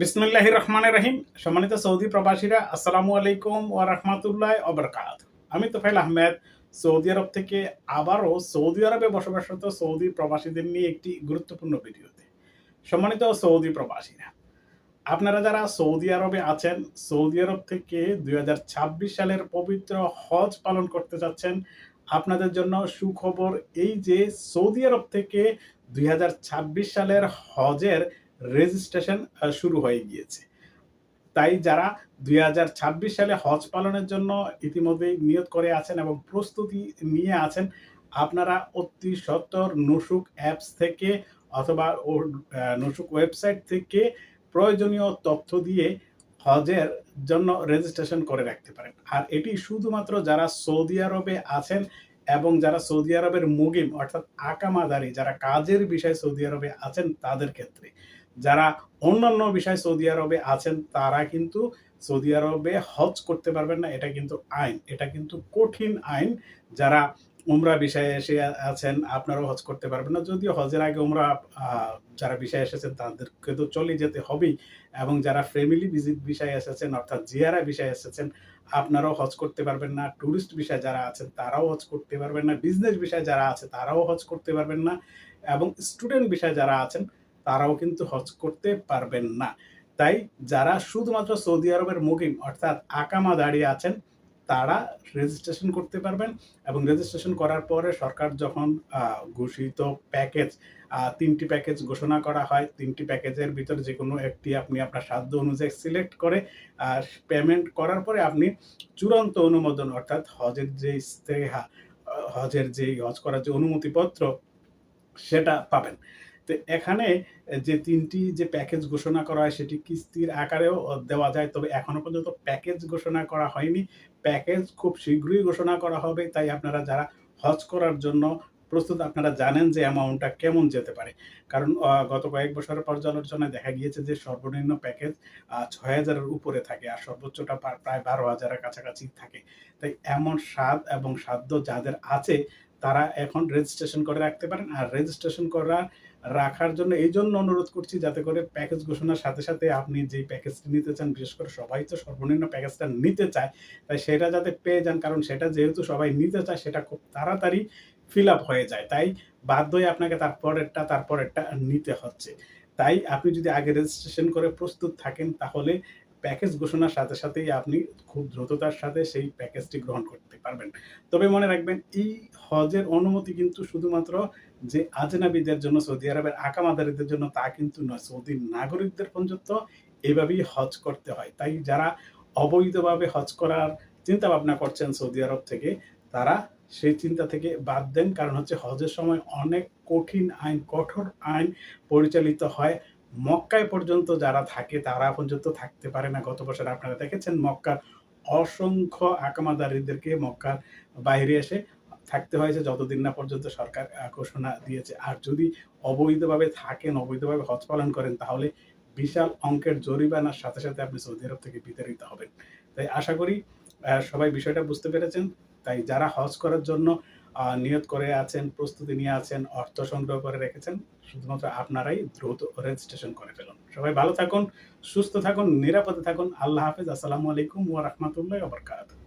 বিসমুল্লাহ রহমান রহিম। সম্মানিত সৌদি প্রবাসীরা, আসসালামু আলাইকুম ও রহমতুল্লাহ অবরকাত আমি তোফাইল আহমেদ, সৌদি আরব থেকে আবারও সৌদি আরবে বসবাসরত সৌদি প্রবাসীদের নিয়ে একটি গুরুত্বপূর্ণ ভিডিওতে। সম্মানিত সৌদি প্রবাসীরা, আপনারা যারা সৌদি আরবে আছেন, সৌদি আরব থেকে দুই হাজার ছাব্বিশ সালের পবিত্র হজ পালন করতে যাচ্ছেন, আপনাদের জন্য সুখবর এই যে সৌদি আরব থেকে দুই হাজার ছাব্বিশ সালের হজের রেজিস্ট্রেশন শুরু হয়ে গিয়েছে। তাই যারা দু হাজার ছাব্বিশ সালে হজ পালনের জন্য ইতিমধ্যেই নিয়োগ করে আছেন এবং প্রস্তুতি নিয়ে আছেন, আপনারা অতি সত্তর নুসুক অ্যাপস থেকে অথবা নুসুক ওয়েবসাইট থেকে প্রয়োজনীয় তথ্য দিয়ে হজের জন্য রেজিস্ট্রেশন করে রাখতে পারেন। আর এটি শুধুমাত্র যারা সৌদি আরবে আছেন এবং যারা সৌদি আরবের মুগিম অর্থাৎ আকামাদারি, যারা কাজের বিষয়ে সৌদি আরবে আছেন, তাদের ক্ষেত্রে। যারা অন্যান্য বিষয় সৌদি আরবে আছেন, তারা কিন্তু সৌদি আরবে হজ করতে পারবেন না। এটা কিন্তু আইন। এটা কিন্তু কঠিন আইন। যারা উমরা বিষয়ে এসে আছেন, আপনারাও হজ করতে পারবেন না। যদিও হজের আগে উমরা যারা বিষয়ে এসেছেন, তাদেরকে তো চলে যেতে হবেই। এবং যারা ফ্যামিলি ভিজিট বিষয়ে এসেছেন, অর্থাৎ জিয়ারা বিষয়ে এসেছেন, আপনারাও হজ করতে পারবেন না। ট্যুরিস্ট বিষয়ে যারা আছেন, তারাও হজ করতে পারবেন না। বিজনেস বিষয়ে যারা আছে, তারাও হজ করতে পারবেন না। এবং স্টুডেন্ট বিষয়ে যারা আছেন তারাও কিন্তু হজ করতে পারবেন না। তাই যারা শুধুমাত্র সৌদি আরবের মুকিম অর্থাৎ আকামা দাঁড়িয়ে আছেন, তারা রেজিস্ট্রেশন করতে পারবেন এবং রেজিস্ট্রেশন করার পরে সরকার যখন ঘোষিত প্যাকেজ তিনটি প্যাকেজ ঘোষণা করা হয়, তিনটি প্যাকেজের ভিতরে যে কোনো একটি আপনি আপনার সাধ্য অনুযায়ী সিলেক্ট করে পেমেন্ট করার পরে আপনি চূড়ান্ত অনুমোদন, অর্থাৎ হজের যে ইস্তেহা, হজের যে হজ করার যে অনুমতিপত্র, সেটা পাবেন। তো এখানে যে তিনটি যে প্যাকেজ ঘোষণা করা হয়, সেটি কিস্তির আকারেও দেওয়া যায়। তবে এখনও পর্যন্ত প্যাকেজ ঘোষণা করা হয়নি। প্যাকেজ খুব শীঘ্রই ঘোষণা করা হবে। তাই আপনারা যারা হজ করার জন্য প্রস্তুত, আপনারা জানেন যে অ্যামাউন্টটা কেমন যেতে পারে। কারণ গত কয়েক বছরের পর্যালোচনায় দেখা গিয়েছে যে সর্বনিম্ন প্যাকেজ ছয় হাজারের উপরে থাকে আর সর্বোচ্চটা প্রায় বারো হাজারের কাছাকাছি থাকে। তাই এমন স্বাদ এবং সাধ্য যাদের আছে তারা এখন রেজিস্ট্রেশন করে রাখতে পারেন। আর রেজিস্ট্রেশন করা রাখার জন্য এই জন্য অনুরোধ করছি যাতে করে প্যাকেজ ঘোষণার সাথে সাথে আপনি যেই প্যাকেজটি নিতে চান, বিশেষ করে সবাই তো সর্বনিম্ন প্যাকেজটা নিতে চায়, তাই সেটা যাতে পেয়ে যান, কারণ সেটা যেহেতু সবাই নিতে চায়, সেটা খুব তাড়াতাড়ি ফিল আপ হয়ে যায়। তাই বাধ্য হয়ে আপনাকে তারপরেরটা তারপরেরটা নিতে হচ্ছে। তাই আপনি যদি আগে রেজিস্ট্রেশন করে প্রস্তুত থাকেন, তাহলে প্যাকেজ ঘোষণার সাথে সাথেই আপনি খুব দ্রুততার সাথে সেই প্যাকেজটি গ্রহণ করতে পারবেন। তবে মনে রাখবেন, এই হজের অনুমতি কিন্তু শুধুমাত্র যে আজনাবিদের জন্য, সৌদি আরবের আকামাদারিদের জন্য তা কিন্তু নয়, সৌদি নাগরিকদের পর্যন্ত এভাবেই হজ করতে হয়। তাই যারা অবৈধভাবে হজ করার চিন্তা ভাবনা করছেন সৌদি আরব থেকে, তারা সেই চিন্তা থেকে বাদ দেন, কারণ হচ্ছে হজের সময় অনেক কঠিন আইন, কঠোর আইন পরিচালিত হয়। মক্কায় পর্যন্ত যারা থাকে, তারা পর্যন্ত থাকতে পারে না। গত বছর আপনারা দেখেছেন মক্কার অসংখ্য আকামাদারিদেরকে মক্কার বাইরে এসে থাকতে হয়েছে। যতদিন না পর্যন্ত সরকার ঘোষণা দিয়েছে। আর যদি অবৈধভাবে থাকেন, অবৈধভাবে হজ পালন করেন, তাহলে বিশাল অঙ্কের জরিমানার সাথে সাথে আপনি সৌদি আরব থেকে বিতাড়িত হবেন। তাই আশা করি সবাই বিষয়টা বুঝতে পেরেছেন। তাই যারা হজ করার জন্য নিয়ত করে আছেন, প্রস্তুতি নিয়ে আছেন, অর্থ সংগ্রহ করে রেখেছেন, শুধুমাত্র আপনারাই দ্রুত রেজিস্ট্রেশন করে ফেলুন। সবাই ভালো থাকুন, সুস্থ থাকুন, নিরাপদে থাকুন। আল্লাহ হাফেজ। আসসালামু আলাইকুম ওয়া রাহমাতুল্লাহি ওয়া বারাকাতুহু।